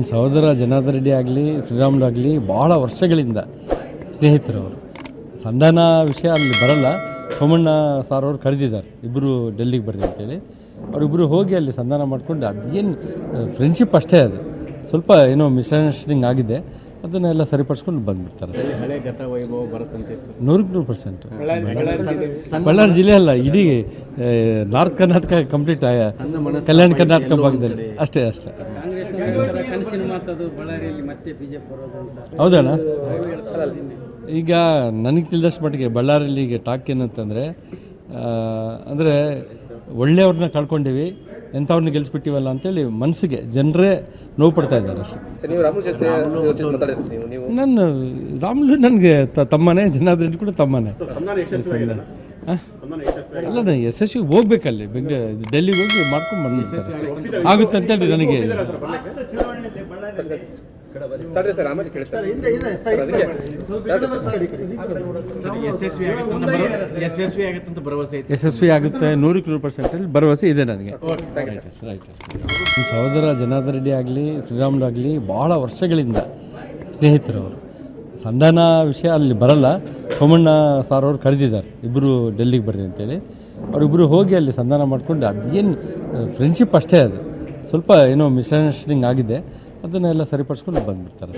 ನನ್ನ ಸಹೋದರ ಜನಾರ್ದನ್ ರೆಡ್ಡಿ ಆಗಲಿ ಶ್ರೀರಾಮುಲು ಆಗಲಿ ಭಾಳ ವರ್ಷಗಳಿಂದ ಸ್ನೇಹಿತರು ಅವರು ಸಂಧಾನ ವಿಷಯ ಅಲ್ಲಿ ಬರಲ್ಲ. ಸೋಮಣ್ಣ ಸಾರ್ ಅವರು ಕರೆದಿದ್ದಾರೆ. ಇಬ್ಬರು ಡೆಲ್ಲಿಗೆ ಬರ್ರಿ ಅಂತೇಳಿ. ಅವರಿಬ್ಬರು ಹೋಗಿ ಅಲ್ಲಿ ಸಂಧಾನ ಮಾಡಿಕೊಂಡು ಅದೇನು ಫ್ರೆಂಡ್ಶಿಪ್ ಅಷ್ಟೇ ಅದು. ಸ್ವಲ್ಪ ಏನೋ ಮಿಸ್ಅಂಡರ್ಸ್ಟ್ಯಾಂಡಿಂಗ್ ಆಗಿದೆ. ಅದನ್ನೆಲ್ಲ ಸರಿಪಡಿಸ್ಕೊಂಡು ಬಂದ್ಬಿಡ್ತಾರೆ. ನೂರಕ್ಕೆ ನೂರು ಪರ್ಸೆಂಟ್ ಬಳ್ಳಾರಿ ಜಿಲ್ಲೆ ಅಲ್ಲ ಇಡೀ ನಾರ್ತ್ ಕರ್ನಾಟಕ ಕಂಪ್ಲೀಟ್ ಕಲ್ಯಾಣ ಕರ್ನಾಟಕ ಭಾಗದಲ್ಲಿ. ಅಷ್ಟೇ ಅಷ್ಟೇ. ಕನಸಿನ ಮಾತದು ಬಳ್ಳಾರಿಯಲ್ಲಿ ಮತ್ತೆ ಬಿಜೆಪಿ ಬರೋದು ಅಂತ. ಹೌದಣ್ಣ? ಈಗ ನನಗೆ ತಿಳಿದಷ್ಟು ಮಟ್ಟಿಗೆ ಬಳ್ಳಾರಿಯಲ್ಲಿ ಈಗ ಟಾಕ್ ಏನಂತಂದರೆ ಅಂದರೆ ಒಳ್ಳೆಯವ್ರನ್ನ ಕಳ್ಕೊಂಡಿವಿ ಎಂಥವ್ರನ್ನ ಗೆಲ್ಲಿಸ್ಬಿಟ್ಟಿವಲ್ಲ ಅಂತೇಳಿ ಮನಸ್ಸಿಗೆ ಜನರೇ ನೋವು ಪಡ್ತಾ ಇದ್ದಾರೆ ಅಷ್ಟೇ. ನೀವು ರಾಮುಲು ನನಗೆ ತಮ್ಮನೇ ಜನಾರ್ದನ್ ರೆಡ್ಡಿ ಕೂಡ ತಮ್ಮನೇ. ಅಲ್ಲ ನಾನು ಯಶಸ್ವಿ ಹೋಗ್ಬೇಕಲ್ಲಿ ಬೆಂಗಳೂರು ಡೆಲ್ಲಿಗೆ ಹೋಗಿ ಮಾಡ್ಕೊಂಡು ಬಂದ್ಬಿಡ್ತಾರೆ ಆಗುತ್ತೆ ಅಂತೇಳಿ ನನಗೆ. ತಡ್ರಿ ಸರ್ ಆಮೇಲೆ ಕೇಳ್ತಾರೆ ಸರ್ ಅದಕ್ಕೆ ಸರ್ ಯಶಸ್ವಿ ಆಗುತ್ತೆ ನೂರಕ್ಕೆ ನೂರು ಪರ್ಸೆಂಟಲ್ಲಿ ಭರವಸೆ ಇದೆ ನನಗೆ. ಸಹೋದರ ಜನಾರ್ದನ್ ರೆಡ್ಡಿ ಆಗಲಿ ಶ್ರೀರಾಮುಲು ಆಗಲಿ ಭಾಳ ವರ್ಷಗಳಿಂದ ಸ್ನೇಹಿತರು ಅವರು ಸಂಧಾನ ವಿಷಯ ಅಲ್ಲಿ ಬರಲ್ಲ ಸೋಮಣ್ಣ ಸಾರ್ ಅವರು ಕರೆದಿದ್ದಾರೆ. ಇಬ್ಬರು ಡೆಲ್ಲಿಗೆ ಬರ್ರಿ ಅಂತೇಳಿ. ಅವರಿಬ್ಬರು ಹೋಗಿ ಅಲ್ಲಿ ಸಂಧಾನ ಮಾಡ್ಕೊಂಡು ಅದೇನು ಫ್ರೆಂಡ್ಶಿಪ್ ಅಷ್ಟೇ ಅದು. ಸ್ವಲ್ಪ ಏನೋ ಮಿಸ್ಅಂಡರ್ಸ್ಟ್ಯಾಂಡಿಂಗ್ ಆಗಿದೆ. ಅದನ್ನೆಲ್ಲ ಸರಿಪಡಿಸ್ಕೊಂಡು ಬಂದ್ಬಿಡ್ತಾರೆ.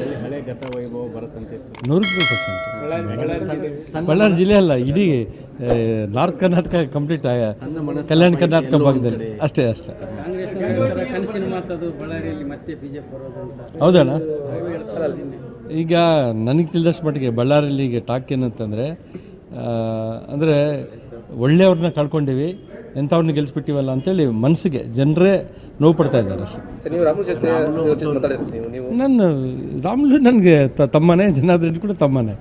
ನೂರು ಪರ್ಸೆಂಟ್ ಬಳ್ಳಾರಿ ಜಿಲ್ಲೆ ಅಲ್ಲ, ಇಡೀ ನಾರ್ತ್ ಕರ್ನಾಟಕ ಕಂಪ್ಲೀಟ್ ಕಲ್ಯಾಣ ಕರ್ನಾಟಕ ಭಾಗದಲ್ಲಿ. ಅಷ್ಟೇ ಅಷ್ಟೇ. ಕಾಂಗ್ರೆಸ್ ಕನಸಿನ ಮಾತದು ಬಳ್ಳಾರಿಯಲ್ಲಿ ಮತ್ತೆ ಬಿಜೆಪಿ ಬರೋದು ಅಂತ. ಹೌದಣ್ಣ? ಈಗ ನನಗೆ ತಿಳಿದಷ್ಟು ಮಟ್ಟಿಗೆ ಬಳ್ಳಾರಿಯಲ್ಲಿ ಈಗ ಟಾಕ್ ಏನಂತಂದರೆ ಅಂದರೆ ಒಳ್ಳೆಯವ್ರನ್ನ ಕಳ್ಕೊಂಡಿವಿ ಎಂಥವ್ರನ್ನ ಗೆಲ್ಲಿಸ್ಬಿಟ್ಟಿವಲ್ಲ ಅಂತೇಳಿ ಮನಸ್ಸಿಗೆ ಜನರೇ ನೋವು ಪಡ್ತಾ ಇದ್ದಾರೆ ಅಷ್ಟೇ. ನನ್ನ ರಾಮುಲು ನನಗೆ ತಮ್ಮನೇ ಜನಾರ್ದನ್ ರೆಡ್ಡಿ ಕೂಡ ತಮ್ಮನೇ.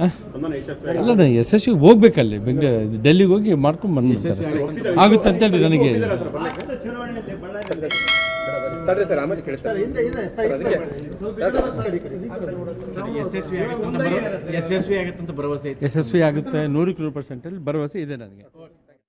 ಅಲ್ಲ ನಾನು ಯಶಸ್ವಿ ಹೋಗ್ಬೇಕಲ್ಲಿ ಬೆಂಗಳೂರು ಡೆಲ್ಲಿಗೆ ಹೋಗಿ ಮಾಡ್ಕೊಂಡ್ ಬಂದ್ಬಿಡ್ತಾರೆ ಆಗುತ್ತೆ. ಆಗುತ್ತೆ ಅಂತೇಳಿ ನನಗೆ. ಯಶಸ್ವಿ ಆಗುತ್ತೆ ನೂರಕ್ಕೆ ನೂರು ಪರ್ಸೆಂಟಲ್ಲಿ ಭರವಸೆ ಇದೆ ನನಗೆ.